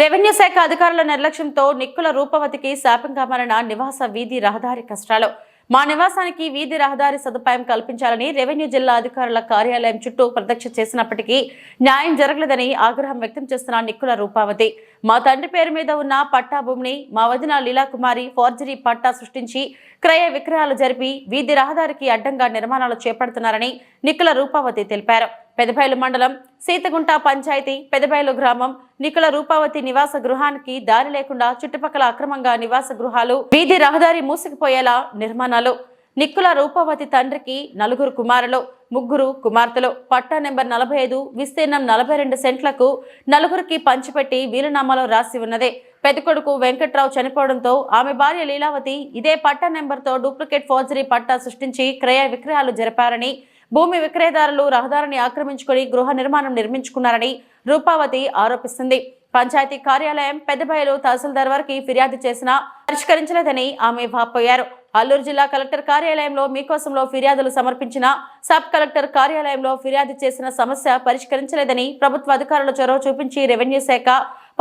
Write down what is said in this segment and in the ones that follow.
Revenue శాఖ అధికారుల నిర్లక్ష్యంతో నిక్కుల రూపవతికి శాపంగా మారిన నివాస వీధి రహదారి కష్టాలు. మా నివాసానికి వీధి రహదారి సదుపాయం కల్పించాలని రెవెన్యూ జిల్లా అధికారుల కార్యాలయం చుట్టూ ప్రదక్షిణ చేసినప్పటికీ న్యాయం జరగలేదని ఆగ్రహం వ్యక్తం చేస్తున్న నిక్కుల రూపావతి. మా తండ్రి పేరు మీద ఉన్న పట్టా భూమిని మా వదిన లీలాకుమారి ఫోర్జరీ పట్టా సృష్టించి క్రయ విక్రయాలు జరిపి వీధి రహదారికి అడ్డంగా నిర్మాణాలు చేపడుతున్నారని నిక్కుల రూపావతి తెలిపారు. పెదబయలు మండలం సీతగుంట పంచాయతీ పెదబయలు గ్రామం నికుల రూపావతి నివాస గృహానికి దారి లేకుండా చుట్టుపక్కల అక్రమంగా నివాస గృహాలు వీధి రహదారి మూసుకుపోయేలా నిర్మాణాలు. నిక్కుల రూపవతి తండ్రికి నలుగురు కుమారులు ముగ్గురు కుమార్తెలు. పట్టా నెంబర్ నలభై ఐదు విస్తీర్ణం నలభై రెండు సెంట్లకు నలుగురికి పంచిపెట్టి వీలునామాలో రాసి ఉన్నదే. పెద్ద కొడుకు వెంకట్రావు చనిపోవడంతో ఆమె భార్య లీలావతి ఇదే పట్టా నెంబర్తో డూప్లికేట్ ఫోర్జరీ పట్టా సృష్టించి క్రయ విక్రయాలు జరిపారని భూమి విక్రయదారులు రహదారిని ఆక్రమించుకొని గృహ నిర్మాణం నిర్మించుకున్నారని రూపావతి ఆరోపిస్తుంది. పంచాయతీ కార్యాలయం పెద్దబయలు తహసీల్దార్ వారికి ఫిర్యాదు చేసినా పరిష్కరించలేదని ఆమె వాపోయారు. అల్లూరు జిల్లా కలెక్టర్ కార్యాలయంలో మీకోసంలో ఫిర్యాదులు సమర్పించిన సబ్ కలెక్టర్ కార్యాలయంలో ఫిర్యాదు చేసిన సమస్య పరిష్కరించలేదని ప్రభుత్వ అధికారుల చొరవ చూపించి రెవెన్యూ శాఖ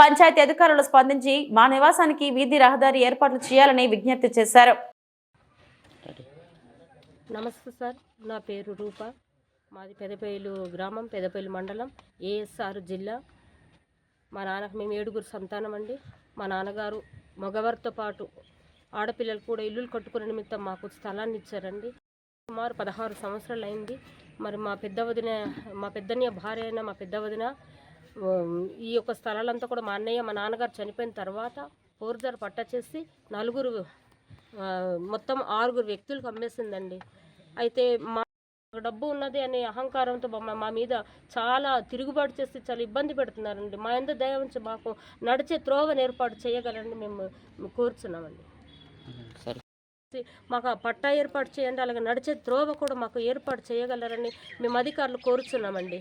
పంచాయతీ అధికారులు స్పందించి మా నివాసానికి వీధి రహదారి ఏర్పాట్లు చేయాలని విజ్ఞప్తి చేశారు. నమస్తే సార్ నా పేరు రూప. మాది పెదపేలు గ్రామం పెదపేలు మండలం ఏఎస్ఆర్ జిల్లా. మా నాన్నకు మేము ఏడుగురు సంతానం అండి. మా నాన్నగారు మగవారితో పాటు ఆడపిల్లలు కూడా ఇల్లులు కట్టుకునే నిమిత్తం మాకు స్థలాన్ని ఇచ్చారండి. సుమారు పదహారు సంవత్సరాలు అయింది. మరి మా పెద్ద వదిన మా పెద్దన్నయ్య భార్య అయిన మా పెద్ద వదిన ఈ యొక్క స్థలాలంతా కూడా మా అన్నయ్య మా నాన్నగారు చనిపోయిన తర్వాత పోర్జర్ పట్ట చేసి నలుగురు మొత్తం ఆరుగురు వ్యక్తులకు అమ్మేసిందండి అయితే మా డబ్బు ఉన్నది అనే అహంకారంతో మా మీద చాలా తిరుగుబాటు చేసి చాలా ఇబ్బంది పెడుతున్నారండి. మా ఎంత దయ ఉంచి మాకు నడిచే త్రోవను ఏర్పాటు చేయగలండి మేము కోరుచున్నామండి. మాకు ఆ పట్టా ఏర్పాటు చేయండి అలాగే నడిచే త్రోవ కూడా మాకు ఏర్పాటు చేయగలరని మేము అధికారులు కోరుచున్నామండి.